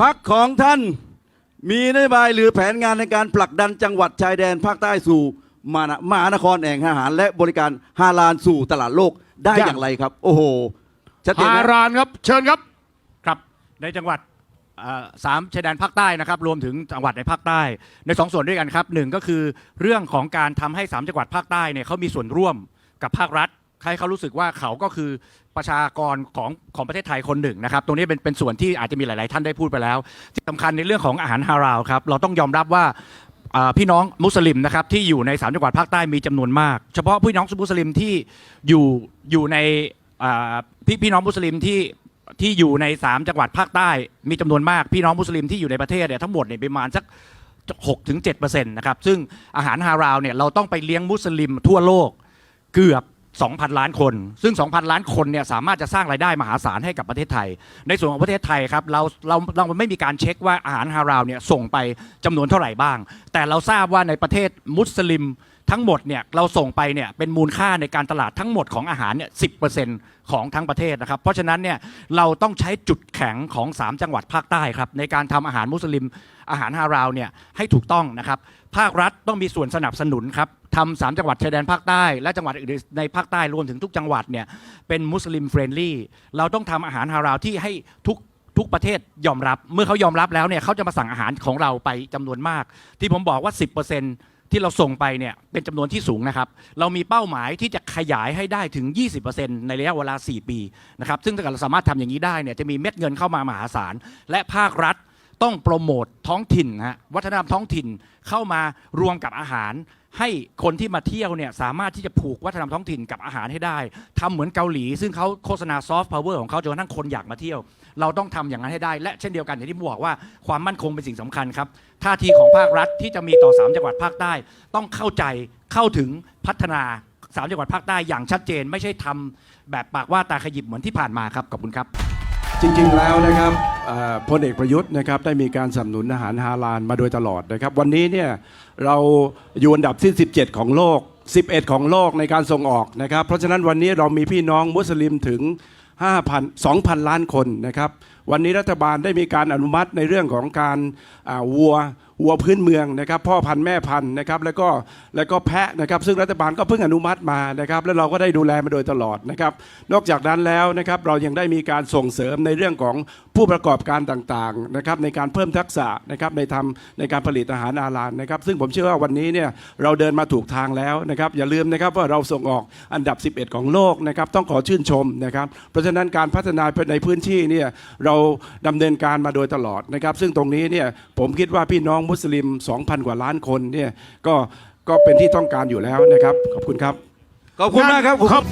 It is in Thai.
พักของท่านมีนโยบายหรือแผนงานในการผลักดันจังหวัดชายแดนภาคใต้สู่มานะมหานครแห่งอาหาร และบริการฮาลาลสู่ตลาดโลกได้อย่างอย่างไรครับ โอ้โหชัดเจนฮานะรานครับ เชิญครับครับ ในจังหวัดเอ่อสามชายแดนภาคใต้นะครับ รวมถึงจังหวัดในภาคใต้ ในสองส่วนด้วยกันครับหนึ่งก็คือเรื่องของการทำให้สามจังหวัดภาคใต้เนี่ยเขามีส่วนร่วมกับภาครัฐ ให้เขารู้สึกว่าเขาก็คือประชากรของของประเทศไทยคนหนึ่งนะครับ ตรงนี้เป็นเป็นส่วนที่อาจจะมีหลาย ๆ ท่านได้พูดไปแล้ว ที่สำคัญในเรื่องของอาหารฮาราวครับ เราต้องยอมรับว่าอ่าพี่น้องมุสลิมนะครับที่อยู่ในสามจังหวัดภาคใต้มีจำนวนมาก เฉพาะพี่น้องมุสลิมที่อยู่อยู่ในอ่าพี่พี่น้องมุสลิมที่ที่อยู่ใน3จังหวัดภาคใต้มีจำนวนมากพี่น้องมุสลิมที่อยู่ในประเทศเนี่ยทั้งหมดเนี่ยประมาณสัก6ถึง7นะครับซึ่งอาหารฮาราวเนี่ยเราต้องไปเลี้ยงมุสลิมทั่วโลกเกือบ 2,000 ล้านคน ซึ่ง 2,000 ล้านคนเนี่ยสามารถจะสร้างรายได้มหาศาลให้กับประเทศไทย ในส่วนของประเทศไทยครับเราเราเราไม่มีการเช็คว่าอาหารฮาราวเนี่ยส่งไปจำนวนเท่าไหร่บ้าง แต่เราทราบว่าในประเทศมุสลิม ทั้งหมดเนี่ยเราส่งไปเนี่ยเป็นมูลค่าในการตลาดทั้งหมดของอาหารเนี่ยสิของทั้งประเทศนะครับ เพราะฉะนั้นเนี่ยเราต้องใช้จุดแข็งของ 3 จังหวัดภาคใต้ครับในการทำอาหารมุสลิมอาหารฮาราวเนี่ยให้ถูกต้องนะครับภาครัฐต้องมีส่วนสนับสนุนครับทำสามจังหวัดชายแดนภาคใต้ และจังหวัดอื่นในภาคใต้รวมถึงทุกจังหวัดเนี่ยเป็นมุสลิมเฟรนลี่เราต้องทำอาหารฮาราวที่ให้ทุกทุกประเทศยอมรับ เมื่อเขายอมรับแล้วเนี่ยเขาจะมาสั่งอาหารของเราไปจำนวนมาก ที่ผมบอกว่า 10% ที่เราส่งไปเนี่ยเป็นจำนวนที่สูงนะครับ เรามีเป้าหมายที่จะขยายให้ได้ถึง 20%ในระยะเวลา 4 ปีนะครับ ซึ่งถ้าเกิดเราสามารถทำอย่างนี้ได้เนี่ยจะมีเม็ดเงินเข้ามามหาศาลและภาครัฐ ต้องโปรโมทท้องถิ่นนะฮะวัฒนธรรมท้องถิ่นเข้ามารวมกับอาหาร ให้คนที่มาเที่ยวเนี่ยสามารถที่จะผูกวัฒนธรรมท้องถิ่นกับอาหารให้ได้ทำเหมือนเกาหลี ซึ่งเขาโฆษณาซอฟต์พาวเวอร์ของเขาจนกระทั่งคนอยากมาเที่ยว เราต้องทำอย่างนั้นให้ได้และเช่นเดียวกันอย่างที่ผมบอกว่าความมั่นคงเป็นสิ่งสำคัญครับท่าทีของภาครัฐที่จะมีต่อ3จังหวัดภาคใต้ ต้องเข้าใจเข้าถึงพัฒนา3จังหวัดภาคใต้อย่างชัดเจน ไม่ใช่ทำแบบปากว่าตาขยิบเหมือนที่ผ่านมาครับขอบคุณครับ จริงๆแล้วนะครับ พลเอกประยุทธ์นะครับได้มีการสนับสนุนอาหารฮาลาลมาโดยตลอดนะครับ วันนี้เนี่ยเราอยู่อันดับที่ 17 ของโลก 11 ของโลกในการส่งออกนะครับ เพราะฉะนั้นวันนี้เรามีพี่น้องมุสลิมถึง 5,000 2,000 ล้านคนนะครับวันนี้รัฐบาลได้มีการอนุมัติในเรื่องของการวัววัวพื้นเมืองนะครับพ่อพันธุ์แม่พันธุ์นะครับแล้วก็แล้วก็แพะนะครับ ซึ่งรัฐบาลก็เพิ่งอนุมัติมานะครับ แล้วเราก็ได้ดูแลมาโดยตลอดนะครับ นอกจากนั้นแล้วนะครับเรายังได้มีการส่งเสริมในเรื่องของผู้ประกอบการต่างๆนะครับในการเพิ่มทักษะนะครับในทำในการผลิตอาหารอาหารนะครับ ซึ่งผมเชื่อว่าวันนี้เนี่ยเราเดินมาถูกทางแล้วนะครับอย่าลืมนะครับว่าเราส่งออกอันดับ 11 ของโลกนะครับต้องขอชื่นชมนะครับ เพราะฉะนั้นการพัฒนาในพื้นที่เนี่ยเราดำเนินการมาโดยตลอดนะครับ ซึ่งตรงนี้เนี่ยผมคิดว่าพี่น้องมุสลิม 2,000 กว่าล้านคนเนี่ยก็ก็เป็นที่ต้องการอยู่แล้วนะครับ ขอบคุณครับ ขอบคุณมากครับครับ